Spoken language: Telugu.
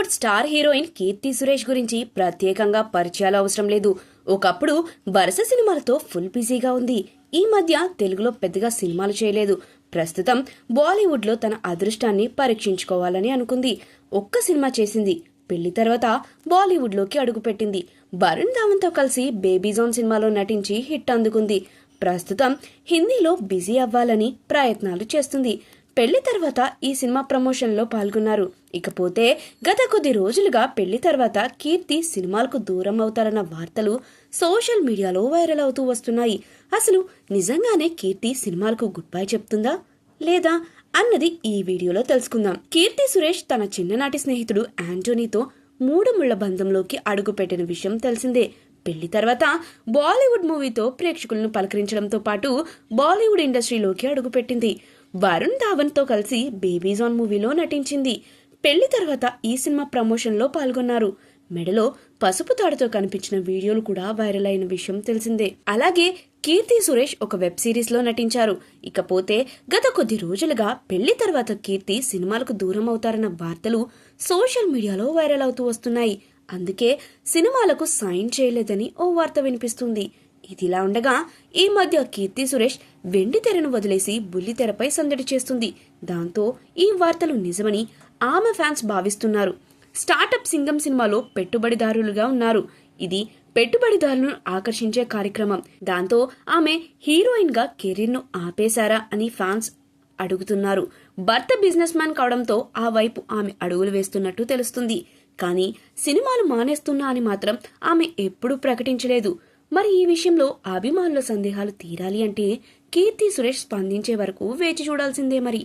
Bollywood star heroine Keerthy Suresh గురించి ప్రత్యేకంగా పరిచయాలు అవసరం లేదు. ఒకప్పుడు వరుస సినిమాలతో ఫుల్ బిజీగా ఉంది. ఈ మధ్య తెలుగులో పెద్దగా సినిమాలు చేయలేదు. ప్రస్తుతం బాలీవుడ్లో తన అదృష్టాన్ని పరీక్షించుకోవాలని అనుకుంది. ఒక్క సినిమా చేసింది. పెళ్ళి తర్వాత బాలీవుడ్లోకి అడుగుపెట్టింది. వరుణ్ ధావన్తో కలిసి బేబీ జోన్ సినిమాలో నటించి హిట్ అందుకుంది. ప్రస్తుతం హిందీలో బిజీ అవ్వాలని ప్రయత్నాలు చేస్తుంది. పెళ్ళి తర్వాత ఈ సినిమా ప్రమోషన్లో పాల్గొన్నారు. ఇకపోతే గత కొద్ది రోజులుగా పెళ్ళి తర్వాత కీర్తి సినిమాలకు దూరం అవుతారన్న వార్తలు సోషల్ మీడియాలో వైరల్ అవుతూ వస్తున్నాయి. అసలు నిజంగానే కీర్తి సినిమాలకు గుడ్ బై చెప్తుందా? లేదా? అన్నది ఈ వీడియోలో తెలుసుకుందాం. కీర్తి సురేష్ తన చిన్ననాటి స్నేహితుడు యాంటోనీతో మూడు ముళ్ళ బంధంలోకి అడుగుపెట్టిన విషయం తెలిసిందే. పెళ్ళి తర్వాత బాలీవుడ్ మూవీతో ప్రేక్షకులను పలకరించడంతో పాటు బాలీవుడ్ ఇండస్ట్రీలోకి అడుగుపెట్టింది. వరుణ్ ధావన్తో కలిసి బేబీజాన్ మూవీలో నటించింది. పెళ్ళి తర్వాత ఈ సినిమా ప్రమోషన్లో పాల్గొన్నారు. మెడలో పసుపు తాడుతో కనిపించిన వీడియోలు కూడా వైరల్ అయిన విషయం తెలిసిందే. అలాగే కీర్తి సురేష్ ఒక వెబ్ సిరీస్లో నటించారు. ఇకపోతే గత కొద్ది రోజులుగా పెళ్ళి తర్వాత కీర్తి సినిమాలకు దూరం అవుతారన్న వార్తలు సోషల్ మీడియాలో వైరల్ అవుతూ వస్తున్నాయి. అందుకే సినిమాలకు సైన్ చేయలేదని ఓ వార్త వినిపిస్తుంది. ఇదిలా ఉండగా ఈ మధ్య కీర్తి సురేష్ వెండి తెరను వదిలేసి బుల్లి తెరపై సందడి చేస్తుంది. దాంతో ఈ వార్తలు నిజమని ఆమె ఫ్యాన్స్ భావిస్తున్నారు. స్టార్టప్ సింగం సినిమాలో పెట్టుబడిదారులుగా ఉన్నారు. ఇది పెట్టుబడిదారులను ఆకర్షించే కార్యక్రమం. దాంతో ఆమె హీరోయిన్గా కెరీర్ను ఆపేశారా అని ఫ్యాన్స్ అడుగుతున్నారు. భర్త బిజినెస్ మ్యాన్ కావడంతో ఆ వైపు ఆమె అడుగులు వేస్తున్నట్టు తెలుస్తుంది. కానీ సినిమాలు మానేస్తున్నా అని మాత్రం ఆమె ఎప్పుడూ ప్రకటించలేదు. మరి ఈ విషయంలో అభిమానుల సందేహాలు తీరాలి అంటే కీర్తి సురేష్ స్పందించే వరకు వేచి చూడాల్సిందే మరి.